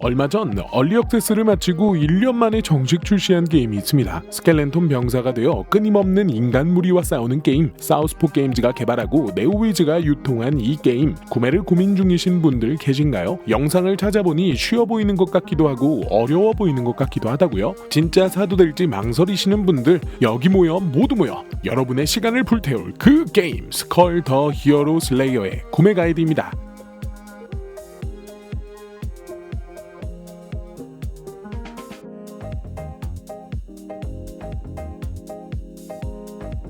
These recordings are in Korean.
얼마 전 얼리 액세스를 마치고 1년 만에 정식 출시한 게임이 있습니다. 스켈렌톤 병사가 되어 끊임없는 인간 무리와 싸우는 게임 사우스포 게임즈가 개발하고 네오위즈가 유통한 이 게임 구매를 고민 중이신 분들 계신가요? 영상을 찾아보니 쉬워 보이는 것 같기도 하고 어려워 보이는 것 같기도 하다고요. 진짜 사도 될지 망설이시는 분들 여기 모여 모두 모여 여러분의 시간을 불태울 그 게임 스컬 더 히어로 슬레이어의 구매 가이드입니다.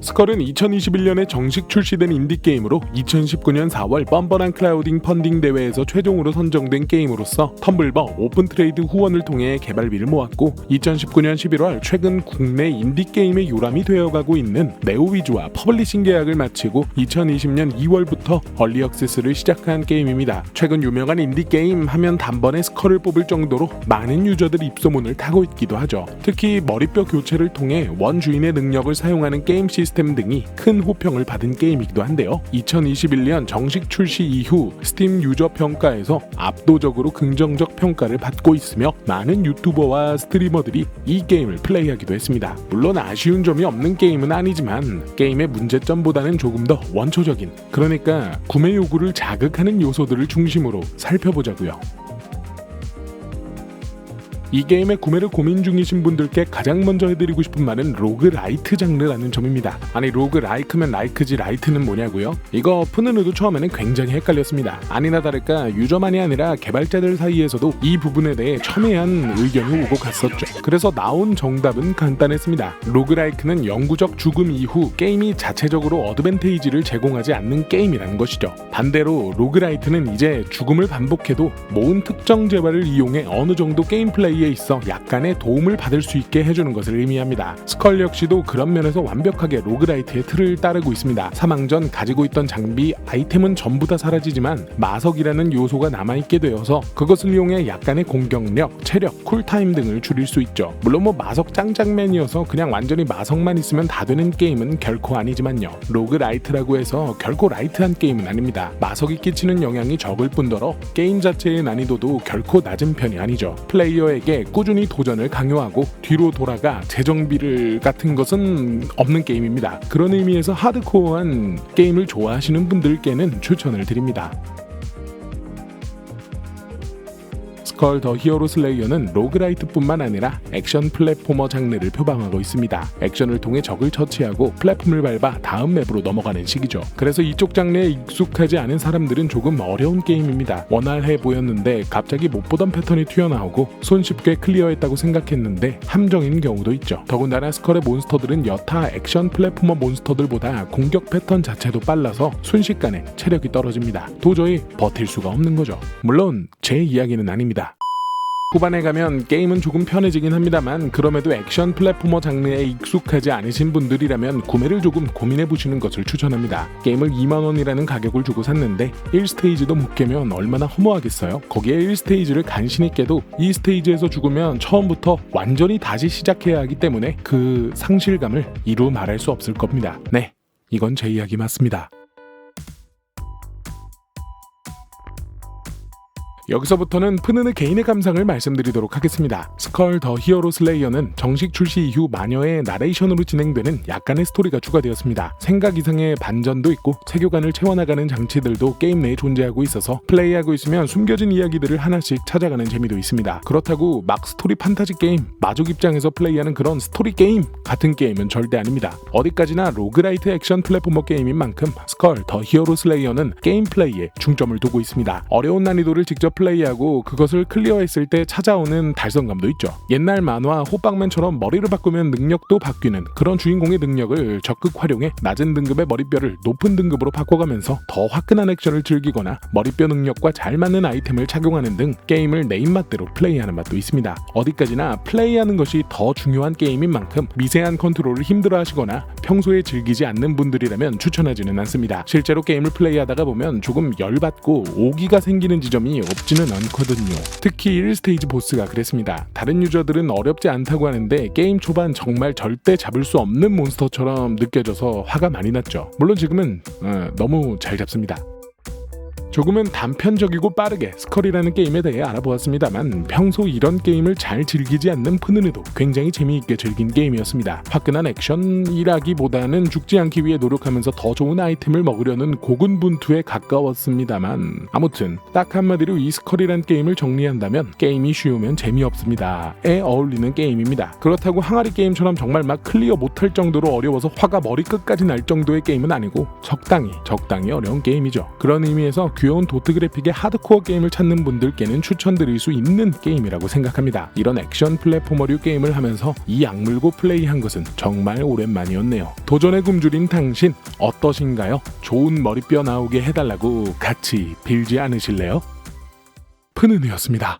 스컬은 2021년에 정식 출시된 인디게임으로 2019년 4월 뻔뻔한 클라우딩 펀딩 대회에서 최종으로 선정된 게임으로서 텀블버 오픈 트레이드 후원을 통해 개발비를 모았고 2019년 11월 최근 국내 인디게임의 요람이 되어가고 있는 네오위즈와 퍼블리싱 계약을 마치고 2020년 2월부터 얼리 액세스를 시작한 게임입니다. 최근 유명한 인디게임 하면 단번에 스컬을 뽑을 정도로 많은 유저들이 입소문을 타고 있기도 하죠. 특히 머리뼈 교체를 통해 원 주인의 능력을 사용하는 게임 시스템 등이 큰 호평을 받은 게임이기도 한데요. 2021년 정식 출시 이후 스팀 유저 평가에서 압도적으로 긍정적 평가를 받고 있으며 많은 유튜버와 스트리머들이 이 게임을 플레이하기도 했습니다. 물론 아쉬운 점이 없는 게임은 아니지만 게임의 문제점보다는 조금 더 원초적인 그러니까 구매 요구를 자극하는 요소들을 중심으로 살펴보자고요. 이 게임의 구매를 고민 중이신 분들께 가장 먼저 해드리고 싶은 말은 로그라이트 장르라는 점입니다. 아니 로그라이크면 라이크지 라이트는 뭐냐고요? 이거 푸는 의도 처음에는 굉장히 헷갈렸습니다. 아니나 다를까 유저만이 아니라 개발자들 사이에서도 이 부분에 대해 첨예한 의견이 오고 갔었죠. 그래서 나온 정답은 간단했습니다. 로그라이크는 영구적 죽음 이후 게임이 자체적으로 어드밴테이지를 제공하지 않는 게임이라는 것이죠. 반대로 로그라이트는 이제 죽음을 반복해도 모은 특정 재화를 이용해 어느 정도 게임 플레이 에 있어 약간의 도움을 받을 수 있게 해주는 것을 의미합니다. 스컬 역시도 그런 면에서 완벽하게 로그라이트의 틀을 따르고 있습니다. 사망 전 가지고 있던 장비, 아이템은 전부 다 사라지지만 마석이라는 요소가 남아있게 되어서 그것을 이용해 약간의 공격력, 체력, 쿨타임 등을 줄일 수 있죠. 물론 뭐 마석 짱짱맨이어서 그냥 완전히 마석만 있으면 다 되는 게임은 결코 아니지만요. 로그라이트라고 해서 결코 라이트한 게임은 아닙니다. 마석이 끼치는 영향이 적을 뿐더러 게임 자체의 난이도도 결코 낮은 편이 아니죠. 플레이어에게 꾸준히 도전을 강요하고 뒤로 돌아가 재정비를 같은 것은 없는 게임입니다. 그런 의미에서 하드코어한 게임을 좋아하시는 분들께는 추천을 드립니다. 스컬 더 히어로 슬레이어는 로그라이트뿐만 아니라 액션 플랫포머 장르를 표방하고 있습니다. 액션을 통해 적을 처치하고 플랫폼을 밟아 다음 맵으로 넘어가는 시기죠. 그래서 이쪽 장르에 익숙하지 않은 사람들은 조금 어려운 게임입니다. 원활해 보였는데 갑자기 못 보던 패턴이 튀어나오고 손쉽게 클리어했다고 생각했는데 함정인 경우도 있죠. 더군다나 스컬의 몬스터들은 여타 액션 플랫포머 몬스터들보다 공격 패턴 자체도 빨라서 순식간에 체력이 떨어집니다. 도저히 버틸 수가 없는 거죠. 물론 제 이야기는 아닙니다. 후반에 가면 게임은 조금 편해지긴 합니다만 그럼에도 액션 플랫포머 장르에 익숙하지 않으신 분들이라면 구매를 조금 고민해 보시는 것을 추천합니다. 게임을 2만원이라는 가격을 주고 샀는데 1스테이지도 못 깨면 얼마나 허무하겠어요? 거기에 1스테이지를 간신히 깨도 2스테이지에서 죽으면 처음부터 완전히 다시 시작해야 하기 때문에 그 상실감을 이루 말할 수 없을 겁니다. 네, 이건 제 이야기 맞습니다. 여기서부터는 푸느느 개인의 감상을 말씀드리도록 하겠습니다. 스컬 더 히어로 슬레이어는 정식 출시 이후 마녀의 나레이션으로 진행되는 약간의 스토리가 추가되었습니다. 생각 이상의 반전도 있고 세교관을 채워나가는 장치들도 게임 내에 존재하고 있어서 플레이하고 있으면 숨겨진 이야기들을 하나씩 찾아가는 재미도 있습니다. 그렇다고 막 스토리 판타지 게임, 마족 입장에서 플레이하는 그런 스토리 게임 같은 게임은 절대 아닙니다. 어디까지나 로그라이트 액션 플랫포머 게임인 만큼 스컬 더 히어로 슬레이어는 게임 플레이에 중점을 두고 있습니다. 어려운 난이도를 직접 플레이하고 그것을 클리어했을 때 찾아오는 달성감도 있죠. 옛날 만화 호빵맨처럼 머리를 바꾸면 능력도 바뀌는 그런 주인공의 능력을 적극 활용해 낮은 등급의 머리뼈를 높은 등급으로 바꿔가면서 더 화끈한 액션을 즐기거나 머리뼈 능력과 잘 맞는 아이템을 착용하는 등 게임을 내 입맛대로 플레이하는 맛도 있습니다. 어디까지나 플레이하는 것이 더 중요한 게임인 만큼 미세한 컨트롤을 힘들어 하시거나 평소에 즐기지 않는 분들이라면 추천하지는 않습니다. 실제로 게임을 플레이하다가 보면 조금 열받고 오기가 생기는 지점이 없지는 않거든요. 특히 1스테이지 보스가 그랬습니다. 다른 유저들은 어렵지 않다고 하는데 게임 초반 정말 절대 잡을 수 없는 몬스터처럼 느껴져서 화가 많이 났죠. 물론 지금은 어, 너무 잘 잡습니다. 조금은 단편적이고 빠르게 스컬이라는 게임에 대해 알아보았습니다만 평소 이런 게임을 잘 즐기지 않는 푸는에도 굉장히 재미있게 즐긴 게임이었습니다. 화끈한 액션이라기보다는 죽지 않기 위해 노력하면서 더 좋은 아이템을 먹으려는 고군분투에 가까웠습니다만 아무튼 딱 한마디로 이 스컬이란 게임을 정리한다면 게임이 쉬우면 재미없습니다 에 어울리는 게임입니다. 그렇다고 항아리 게임처럼 정말 막 클리어 못할 정도로 어려워서 화가 머리끝까지 날 정도의 게임은 아니고 적당히 적당히 어려운 게임이죠. 그런 의미에서 귀 여운 도트 그래픽의 하드코어 게임을 찾는 분들께는 추천드릴 수 있는 게임이라고 생각합니다. 이런 액션 플랫포머류 게임을 하면서 이 악물고 플레이한 것은 정말 오랜만이었네요. 도전에 굶주린 당신 어떠신가요? 좋은 머리뼈 나오게 해달라고 같이 빌지 않으실래요? 푸는이었습니다.